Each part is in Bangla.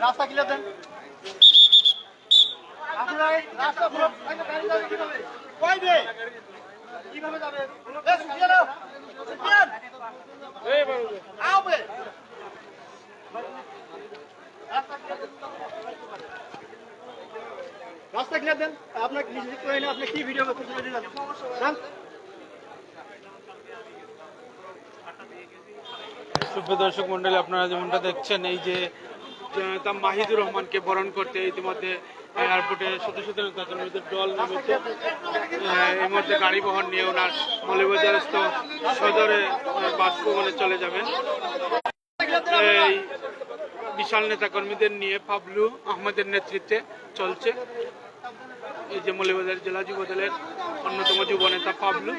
রাস্তা ক্লিয়ার দেন। রাস্তা কীভাবে? যাবে? আও। সুফিয়ান এই বাবু আও বে রাস্তা clear দেন। রাস্তা দেন? আপনাকে নিজে করে আপনি কি ভিডিও দর্শক মন্ডলী, আপনারা যেমনটা দেখছেন, এই যে জনতা মাহিদুর রহমানকে বরণ করতে ইতিমধ্যে এয়ারপোর্টে শত শত নেতাকর্মীদের দল নেমেছে এই মুহূর্তে গাড়ি বহন নিয়ে ওনার মৌলবাজারস্থ সদরে বাসভবনে চলে যাবেন। এই বিশাল নেতাকর্মীদের নিয়ে পাবলু আহমদের নেতৃত্বে চলছে। এই যে মৌলবাজার জেলা যুব দলের অন্যতম যুব নেতা পাবলু।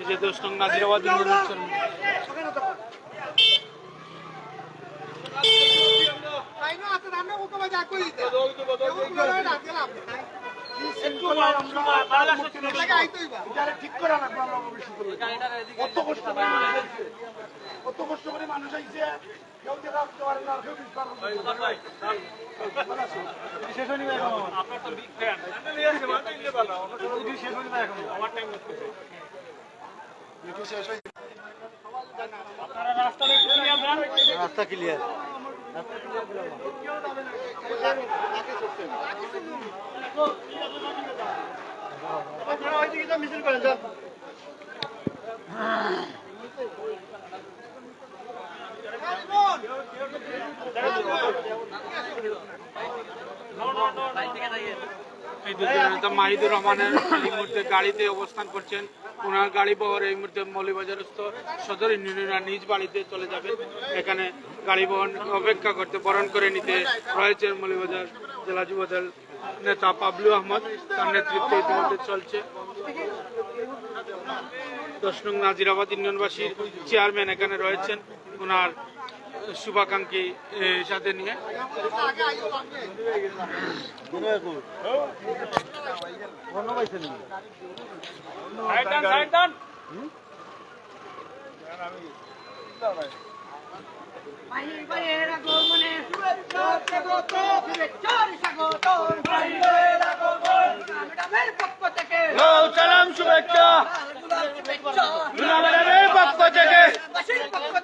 এই যে দোষ নং? নাজিরাবাদ চলছে। ঠিক করে আমরা কত কষ্ট করে কত কষ্ট করে মানুষ আইছে। রাস্তা ক্লিয়ার মিছিল করেন যান এই দুজন মাহিদুর রহমানের এই মুহূর্তে গাড়িতে অবস্থান করছেন, ওনার গাড়ি বহর এই মুহূর্তে মৌলিবাজারস্থ সদর ইউনিয়নের নিজ বাড়িতে চলে যাবেন এখানে গাড়ি বহন অপেক্ষা করতে, বরণ করে নিতে রয়েছে মৌলিবাজার জেলা যুবদল নেতা পাবলু আহমদ। তার নেতৃত্বে ইতিমধ্যে চলছে দশ নং নাজিরাবাদ ইউনিয়নবাসীর চেয়ারম্যান এখানে রয়েছেন। ওনার শুভাকাঙ্ক্ষী সাথে নিয়ে। পক্ষ থেকে সালাম শুভেচ্ছা গুলাম শুভেচ্ছা গুলামের পক্ষ থেকে বাসীর পক্ষ থেকে সালাম শুভেচ্ছা ভাইয়ের পক্ষ থেকে লাল গুলাম শুভেচ্ছা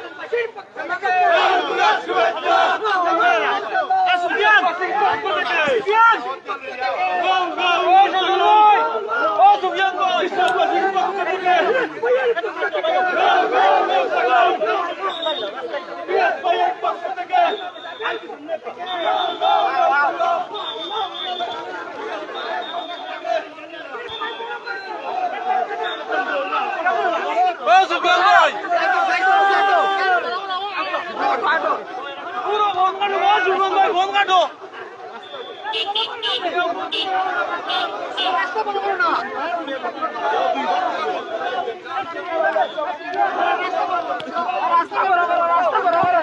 রাস্তা বরাবর রাস্তা বরাবর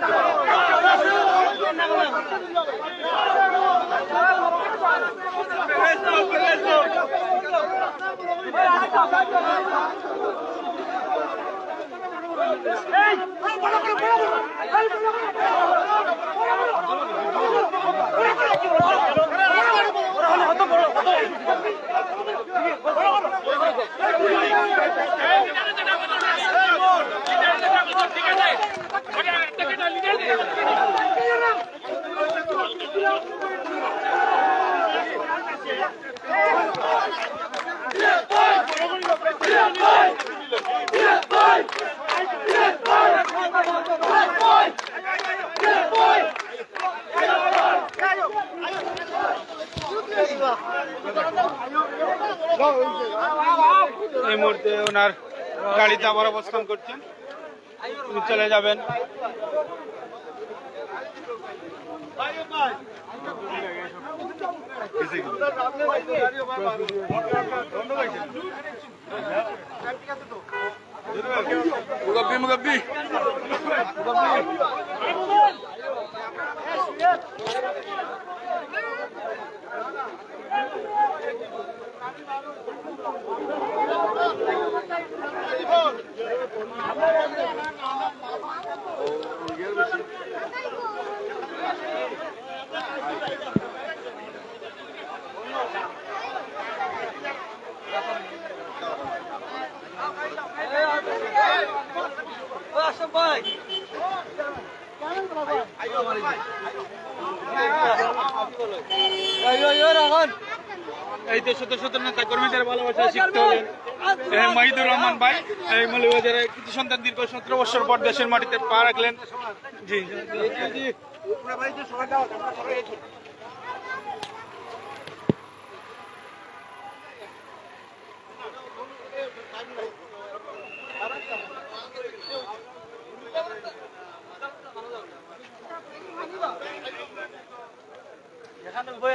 এই মুহূর্তে ওনার গাড়িতে আবার অবস্থান করছেন। উনি চলে যাবেন। মুগব্বি মুগব্বি এই তো শত শত নেতা কর্মীদের ভালোবাসা শিখতে হলেন এই মাহিদুর রহমান ভাই এই মৌলবাজারে কিছু সন্তান দীর্ঘ সতেরো বছর পর দেশের মাটিতে পা রাখলেন। জি। জি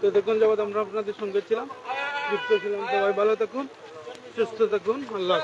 তো দেখুন যাবৎ আমরা আপনাদের সঙ্গে ছিলাম, যুক্ত ছিলাম, সবাই ভালো থাকুন, সুস্থ থাকুন, আল্লাহ।